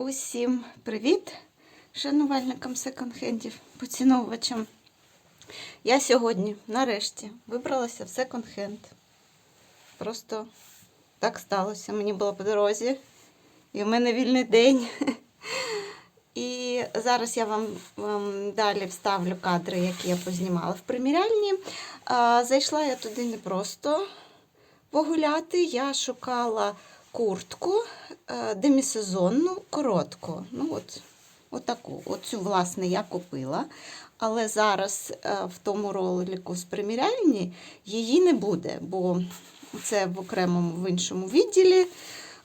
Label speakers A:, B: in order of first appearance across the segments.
A: Усім привіт, шанувальникам секонд-хендів, поціновувачам. Я сьогодні, нарешті, вибралася в секонд-хенд. Просто так сталося. Мені було по дорозі, і в мене вільний день. І зараз я вам, вам далі вставлю кадри, які я познімала в приміряльні. Зайшла я туди не просто погуляти. Я шукала куртку е, демісезонну, коротку. Ну, от, от таку. Оцю, власне, я купила. Але зараз е, в тому ролику з приміряльні її не буде, бо це в окремому в іншому відділі.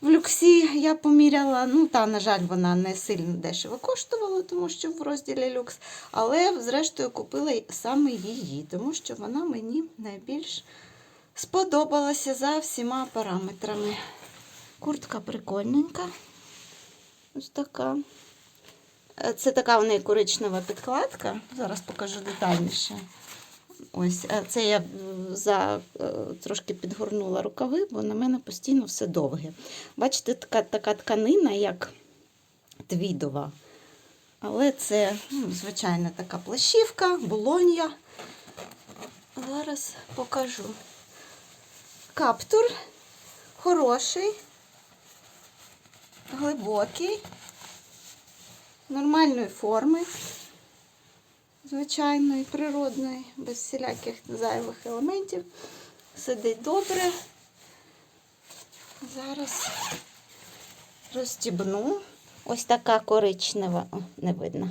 A: В люксі я поміряла. Ну, та, на жаль, вона не сильно дешево коштувала, тому що в розділі люкс. Але, зрештою, купила саме її, тому що вона мені найбільш сподобалася за всіма параметрами. Куртка прикольненька. Ось така. Е, Це така в неї коричнева підкладка. Зараз покажу детальніше. Ось, е, це я за, е, трошки підгорнула рукави, бо на мене постійно все довге. Бачите, така, така тканина, як твідова. Але це ну, звичайна така плащівка, болонья. Зараз покажу. Каптур хороший, глибокий, нормальної форми, звичайної, природної, без всіляких зайвих елементів. Сидить добре. Зараз розстібну. Ось така коричнева, о, не видно,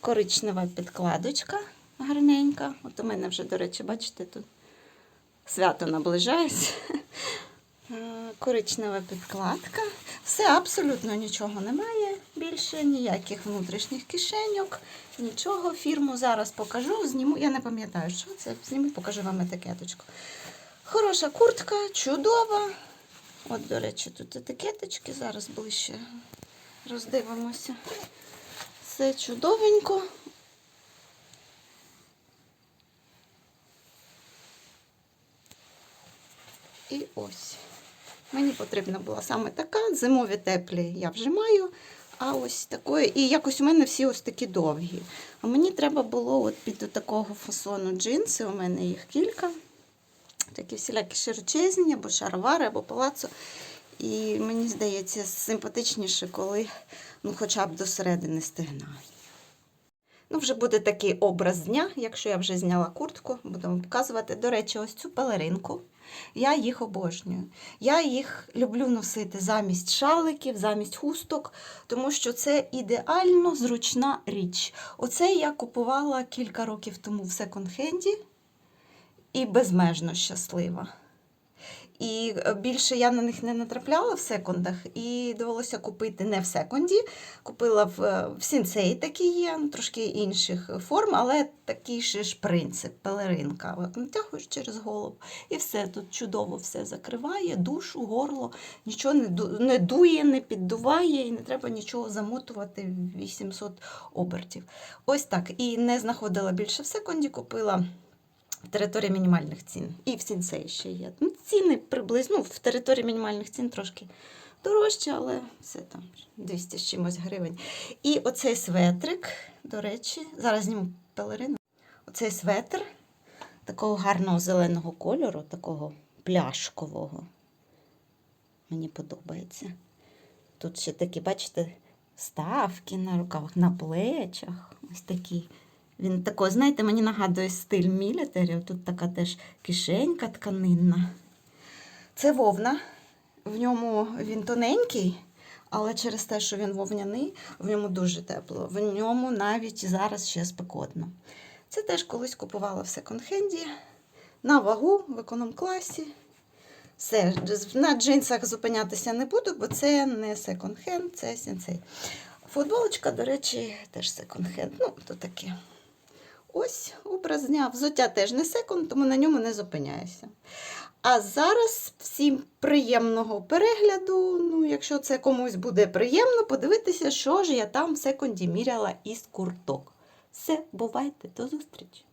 A: коричнева підкладочка гарненька. От у мене вже, до речі, бачите, тут свято наближається. Коричнева підкладка. Все абсолютно нічого немає. Більше ніяких внутрішніх кишеньок, нічого. Фірму зараз покажу, зніму. Я не пам'ятаю, що це. Зніму, покажу вам етикеточку. Хороша куртка, чудова. От, до речі, тут етикеточки. Зараз ближче роздивимося. Все чудовенько. І ось. Мені потрібна була саме така. Зимові теплі я вже маю. А ось такої. І якось у мене всі ось такі довгі. А мені треба було от під такого фасону джинси. У мене їх кілька. Такі всілякі широчезні, або шаровари, або палацо. І мені здається, симпатичніше, коли ну, хоча б до середини стегна. Ну, вже буде такий образ дня, якщо я вже зняла куртку, будемо показувати. До речі, ось цю пелеринку. Я їх обожнюю. Я їх люблю носити замість шаликів, замість хусток, тому що це ідеально зручна річ. Оце я купувала кілька років тому в секонд-хенді і безмежно щаслива. І е, більше я на них не натрапляла в секондах, і довелося купити не в секонді. Купила в, е, в сінцей такі є, ну, трошки інших форм, але такий же ж принцип, пелеринка. Натягуєш через голову. І все тут чудово все закриває, душу, горло, нічого не, не дує, не піддуває, і не треба нічого замотувати 800 обертів. Ось так. І не знаходила більше в секонді, купила. В території мінімальних цін. І в сінсей ще є. Ну, ціни приблизно ну, в території мінімальних цін трошки дорожче, але все там 200 з чимось гривень. І оцей светрик, до речі, зараз зніму пелерину. Оцей светр такого гарного зеленого кольору, такого пляшкового. Мені подобається. Тут ще такі, бачите, ставки на рукавах, на плечах. Ось такі. Він такий, знаєте, мені нагадує стиль мілітарів. Тут така теж кишенька тканинна. Це вовна. В ньому він тоненький, але через те, що він вовняний, в ньому дуже тепло. В ньому навіть зараз ще спекотно. Це теж колись купувала в секонд-хенді на вагу в економ-класі. Все, на джинсах зупинятися не буду, бо це не секонд-хенд, це сенсей. Футболочка, до речі, теж секонд-хенд. Ну, то таке. Ось образ дня. Взуття теж не секунд, тому на ньому не зупиняюся. А зараз всім приємного перегляду. Ну, якщо це комусь буде приємно, подивитися, що ж я там в секунді міряла із курток. Все, бувайте, до зустрічі!